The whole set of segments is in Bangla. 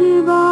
divine.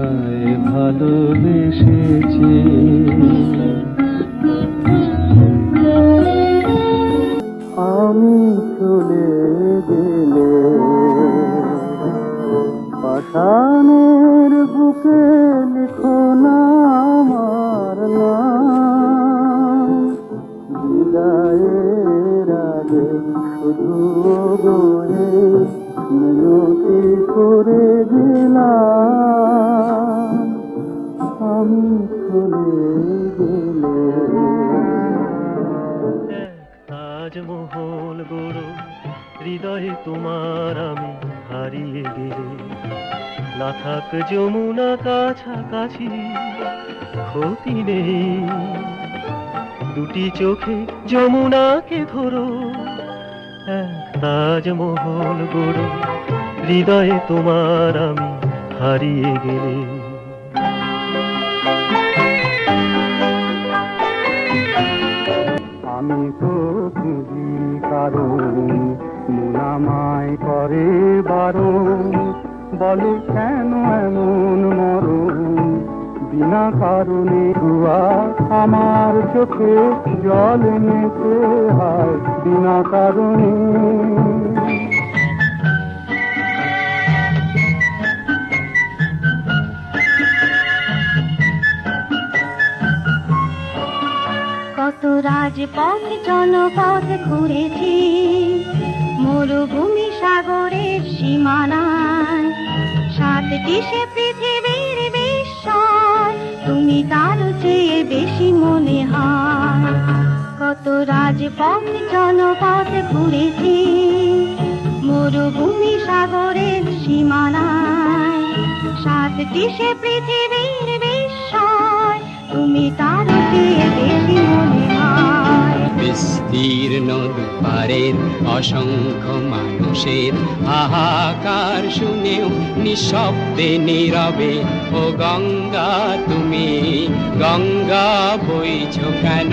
তোমায় ভালোবেসেছি। আমি চলে গেলে পাঠানের যমুনাকে ধরো তাজমহল গড়ো, হৃদয়ে তোমার আমি হারিয়ে গেলে। আমি তো খুঁজি কারণ মুনামায় করে বারণ, বলে কেন এমন মরণ? বিনা কারণে ধোয়া আমার চোখে জল এনেছে হয় বিনা কারণে। কত রাজপথ ঘুরেছি, মরুভূমি সাগরের সীমানায়। সাত সে কত রাজপথ, জনপথ ঘুরেছি। মরুভূমি সাগরের সীমানায়। সাতটি সে পৃথিবীর বিস্ময়, তুমি তার বিস্তীর্ণ দুপারের অসংখ্য মানুষের হাহাকার শুনেও নিঃশব্দে নীরবে, ও গঙ্গা, তুমি গঙ্গা বইছ কেন?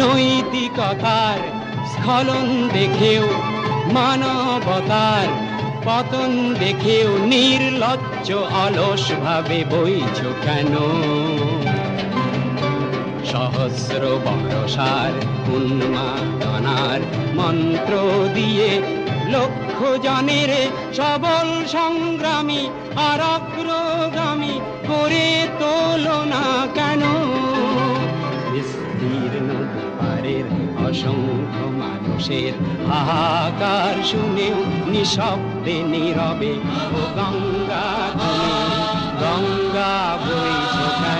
নৈতিকতার স্খলন দেখেও মানবতার পতন দেখেও নির্লজ্জ অলস ভাবে বইছ কেন? সহস্র বরসার উন্মাদনার মন্ত্র দিয়ে লক্ষ জনের সবল সংগ্রামী আর অগ্রগামী করে তোলো না কেন? বিস্তীর্ণ অসংখ্য মানুষের হাহাকার শুনেও নিঃশব্দে নীরবে ও গঙ্গা গঙ্গা কেন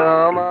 আমার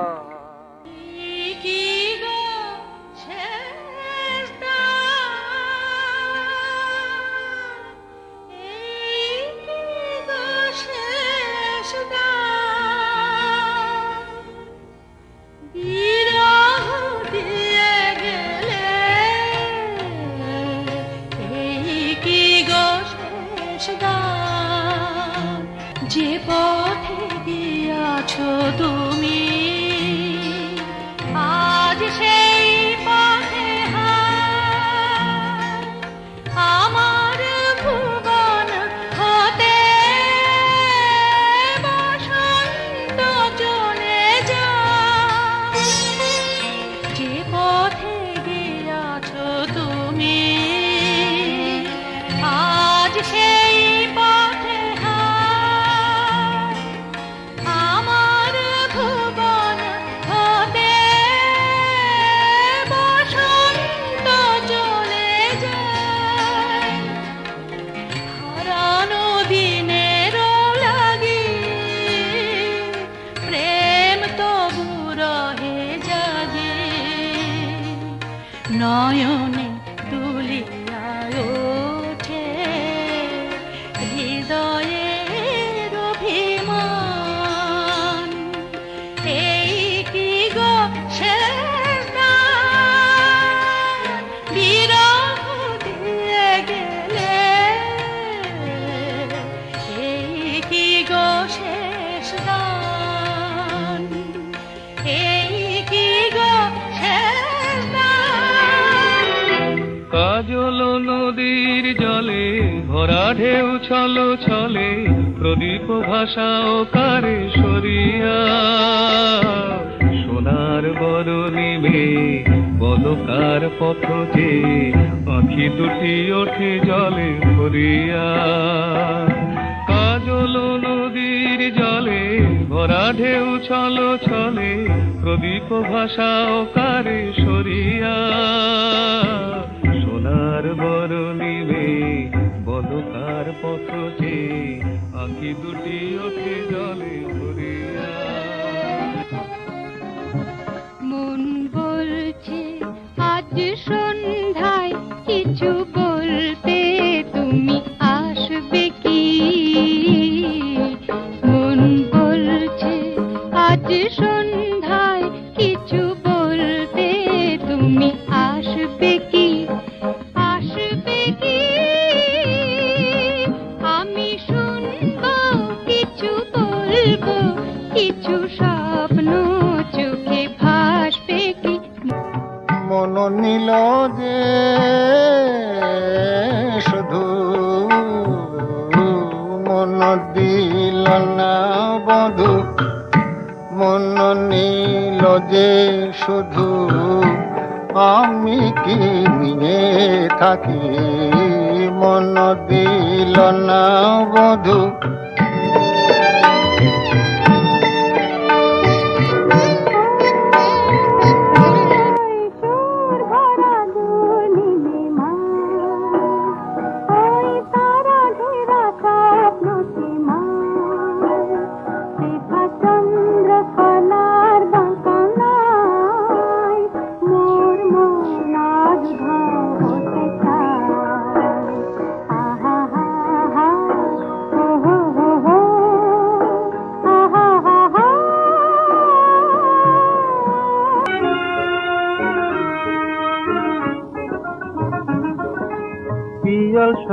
নয়নে ছলো ছলে প্রদীপ ভাষা ও কারে সরিয়া। সোনার বরণি মে বলকার পথ আঁখি দুটি ওঠে জলে ভরিয়া। কাজল নদীর জলে ভরা ঢেউ ছলো ছলে প্রদীপ ভাষা ও কারে সরিয়া। সোনার বরণি মে বলো কার পথ চেয়ে আঁকি দুটি ওঠে জলে ভরিয়া নিল যে শুধু মন দিল না বধু, মন নিল যে শুধু আমি কি নিয়ে থাকি? মন দিল না বধু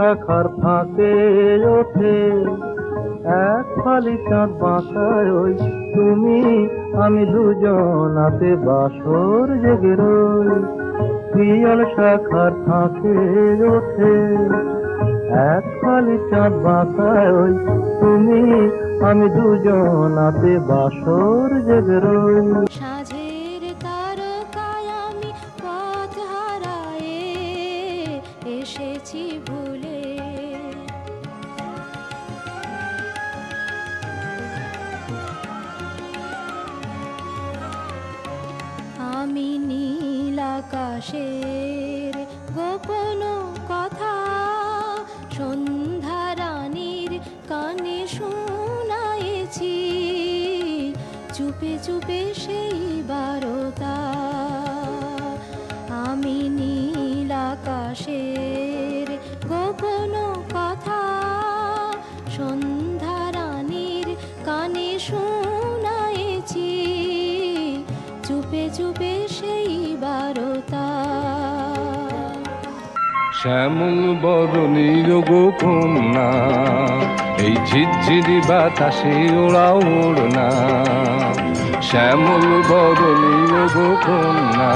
শাখার ফাঁকে ওঠে। এক ফালি চাঁদ বাঁকায় ওই তুমি, আমি দুজন হাতে বাসর জেগে রই। পিয়াল শাখার ফাঁকে ওঠে। এক ফালি চাঁদ বাঁকায় ওই তুমি, আমি দুজন হাতে বাসর জেগে রই। আমি নীল আকাশের গোপন কথা সন্ধ্যা রানীর কানে শোনায়েছি চুপে চুপে সেই শ্যামল বদনীর গোকন্যা এই ঝিরঝিরি বাতাসে ওড়া ওড়না শ্যামল বদনীর গোকন্যা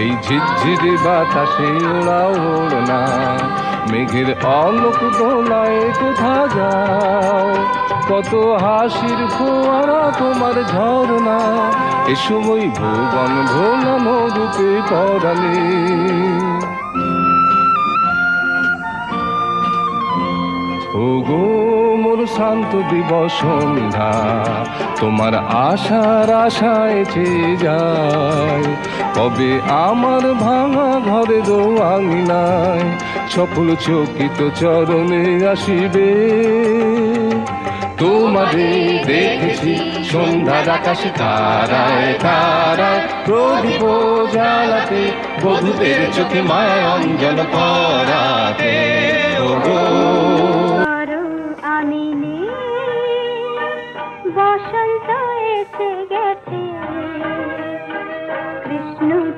এই ঝিরঝিরি বাতাসে ওড়া ওড়না মেঘের অলোক দোলায় কোথা যাও কত হাসির ফোয়ারা তোমার ঝরনা। এ সময় ভুবন ভোলানো রূপে পরালে ওগো মোর শান্ত দিবস সন্ধ্যা, তোমার আশার আশায় চেয়ে যায় কবে আমার ভাঙা ঘরে আঙিনায় সফল চকিত চরণে আসিবে। তোমারে দেখেছি সন্ধ্যার আকাশে তারায় তারায়, প্রদীপ জ্বালাতে বধুদের চোখে মায়া অঞ্জন ওগো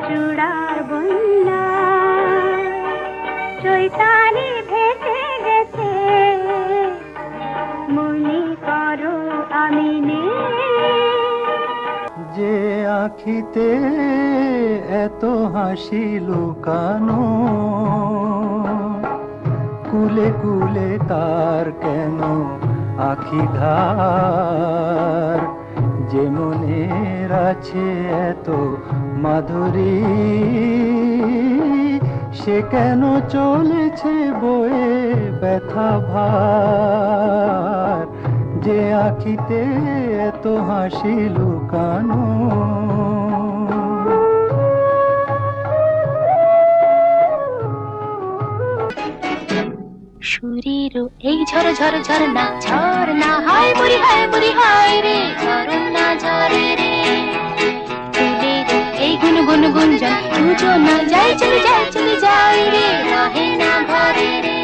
চূড়ার বন্যা। চৈতালি ভেসে গেছে। মনে করো আমি যে আখিতে এত হাসি লুকানো, কুলে কুলে তার কেন আখি ধার? যে মনের আছে এত মাধুরী, সে কেন চলেছে বয়ে ব্যথা ভার? যে আখিতে এত হাসি লুকানো। ঝর ঝর ঝরনা ঝরনা, হায় বুড়ি হায় বুড়ি, হায় রে। গুঞ্জন দুজন না যাই চলে যাই চলে যাই রে রহে না ঘরে রে।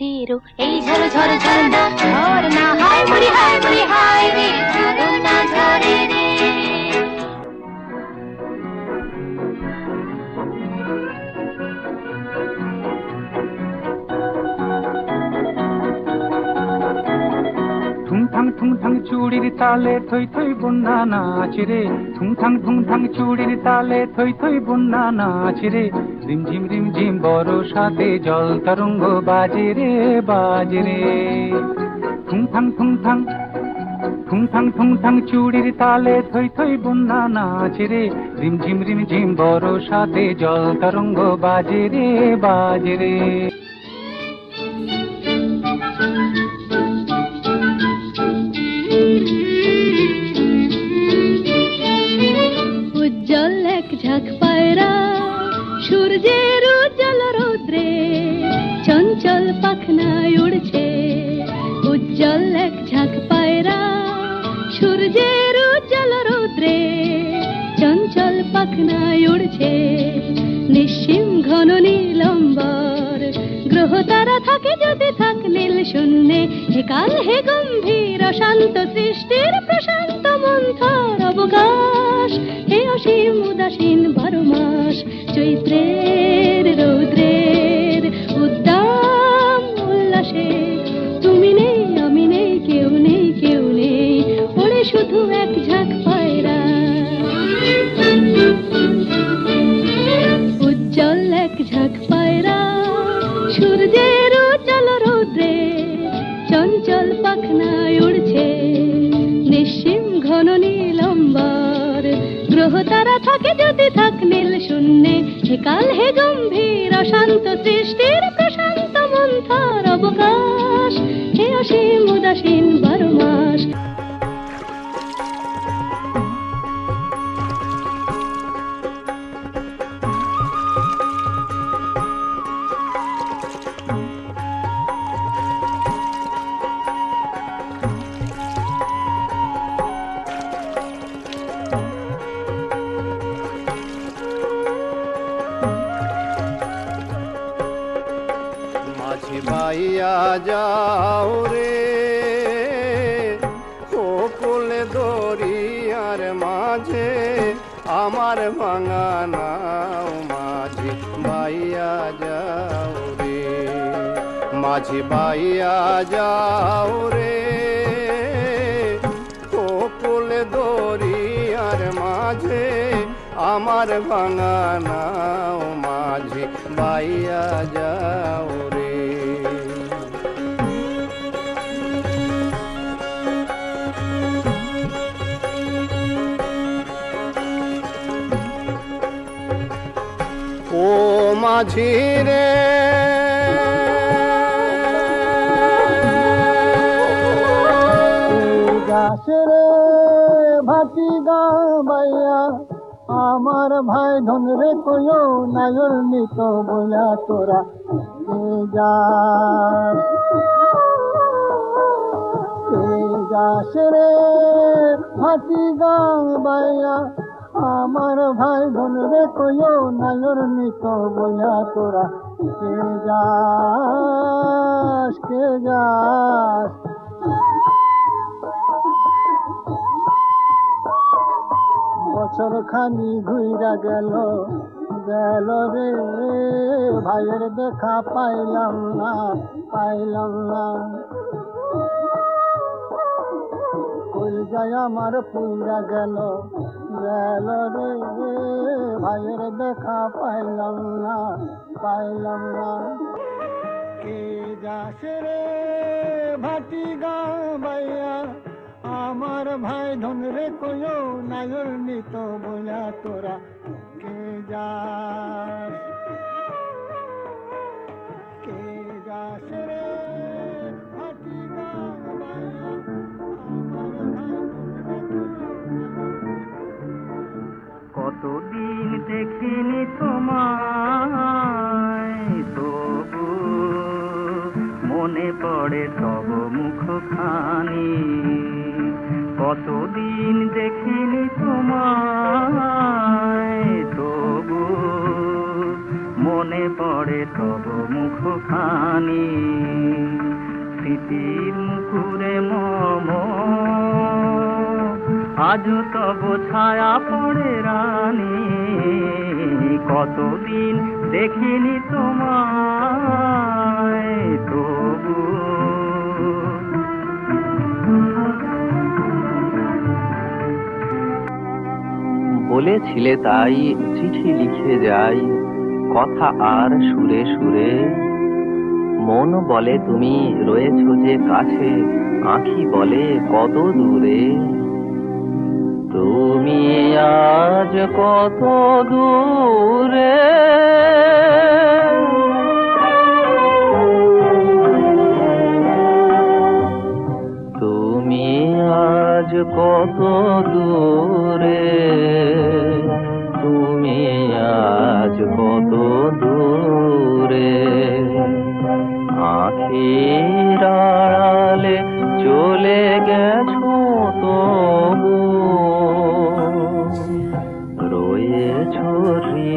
রে সুরের এই ঝর ঝর ঝরনা ঝরনা হায় মুড়ি হায় মুড়ি হায় রে। ঠুংঠাং চুড়ির তালে থই থই বন্যা নাচ রে। ঠুংঠাং ঠুংঠাং চুড়ির তালে থই থই বন্যা নাচ রে। রিমঝিম রিমঝিম বড় সাথে জল তরঙ্গ বাজে রে বাজে রে। ঠুংঠাং ঠুংঠাং ঠুংঠাং ঠুংঠাং চুড়ির তালে থই থই বন্যা নাচ রে। রিমঝিম রিমঝিম বড় সাথে জল তরঙ্গ বাজে রে বাজে রে। আমার ভাঙা নাও মাঝে বাইয়া যাও রে। মাঝে বাইয়া যাও রে। কোলে দরিয়ার মাঝে আমার ভাঙা নাও মাঝে বাইয়া যাও মাঝি রে। গাছের ভাটি গাইয়া আমার ভাই ধন রে কয়ো নায়র নিত বইলা তোরা। যাস গাছের ভাটি গাইয়া আমার ভাই ধন রে কয়ো নায়র নিত বইলা তোরা কে যাস কে যাস? বছর খানি ঘুইরা গেল গেল রে, ভাইয়ের দেখা পাইলাম না পাইলাম না। যায় আমার ফুলরা গেল। গেল রে ভাইয়ের দেখা পাইলাম না পাইলাম না। কে যাস রে, ভাটি গা বাইয়া, আমার ভাই ধন রে কয়ো নাগর নিত বইলা তোরা। কে যাস কতদিন দেখিনি তোমায়, তবু মনে পড়ে তব মুখখানি। কতদিন দেখিনি তোমায়, তবু মনে পড়ে তব মুখখানি। স্মৃতির মুকুরে মম আজ তব ছায়া পড়ে রানী। কতদিন দেখিনি তোমায়, তবু। বলেছিলে তাই, চিঠি লিখে যাই, কথা আর সুরে সুরে। মন বলে তুমি, রয়েছ যে কাছে, আঁখি বলে কত দূরে। তুমি আজ কত দূরে? তুমি আজ কত দূরে? তুমি আজ কত দূরে? আখির আড়ালে চলে গেছো তবু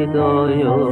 হৃদয় জুড়ে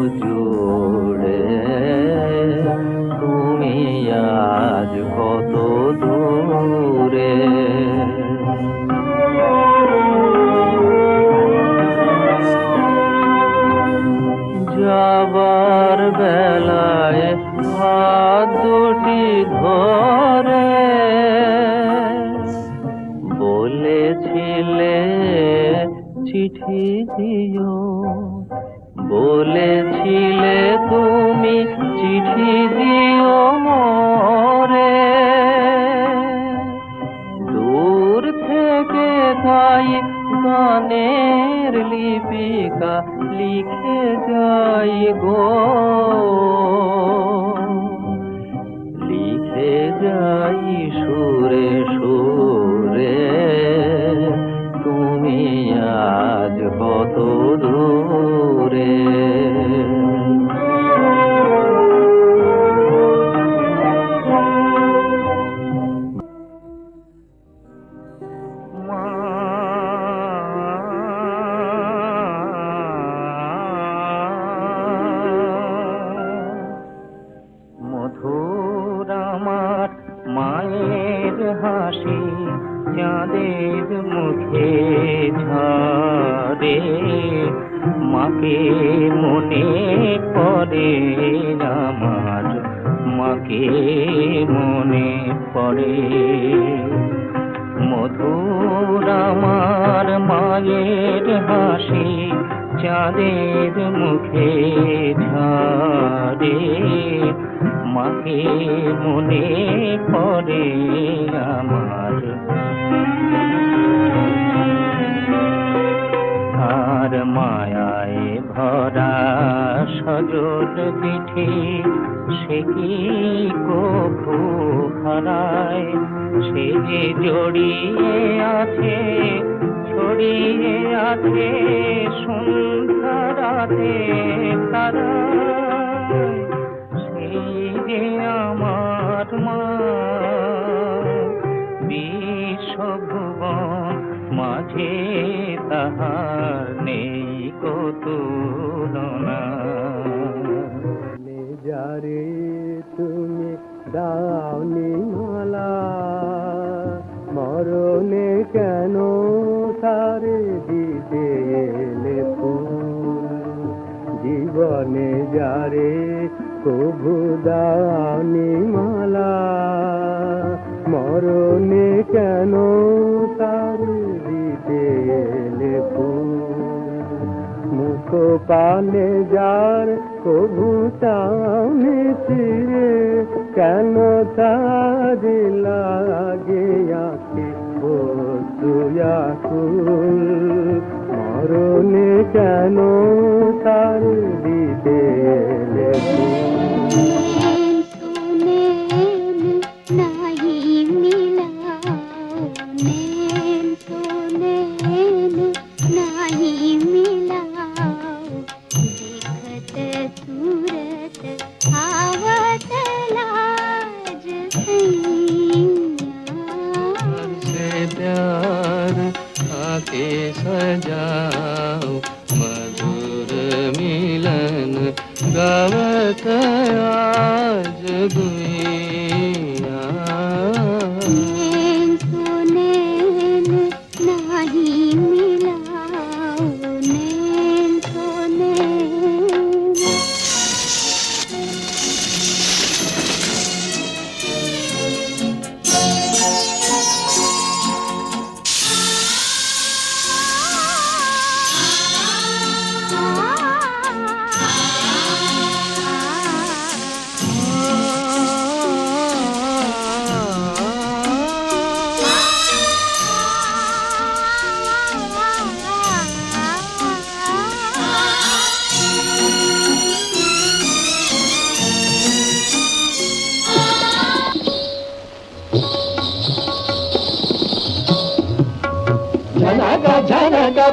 মায়ের হাসি চাঁদের মুখে ঝরে মাকে মনে পড়ে আমার। আর মায়ায় ভরা সজল পিঠে সে কি কভু হারায় সে যে জড়িয়ে আছে ছড়িয়ে আছে সন্ধ্যা রাতে তারা সেই আমার মা, বিশ্বভুবন মাঝে তাহার নেই কতুলনা। যারে তুমি দাওনি ফুল পানে যারে কভু দাওনি মালা। মরণে কেন তার দিতে ফুল মুখ পানে যার কভু চাওনি চিরে কেন তার লাগে আঁখি বসুয়াকুল মরণে কেন তার দিতে এলে ফুল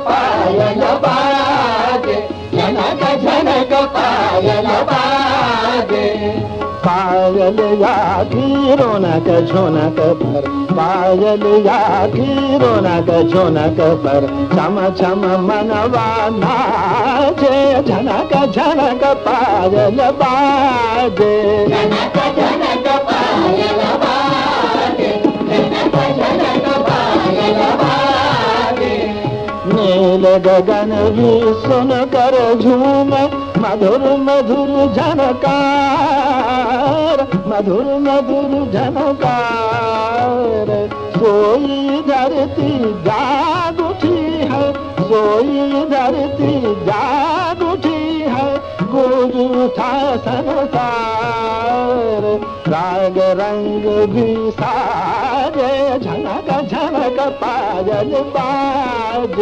పాయల బాగే జనక జనక పాయల బాగే पायल याधी रोनक झोनक भर। पायल याधी रोनक झोनक भर। चम चम मनवा नाचे झनक झनक पायल बाजे झनक झनक पायल बाजे झनक झनक नील गगन भी सुन कर झूम, मधुर मधुर झनकार, मधुर मधुर झनकार। सोई धरती जाग उठी है, सोई धरती जाग उठी है गूंज उठा संसार राग रंग भी साजे, झनक झनक पायल बाज।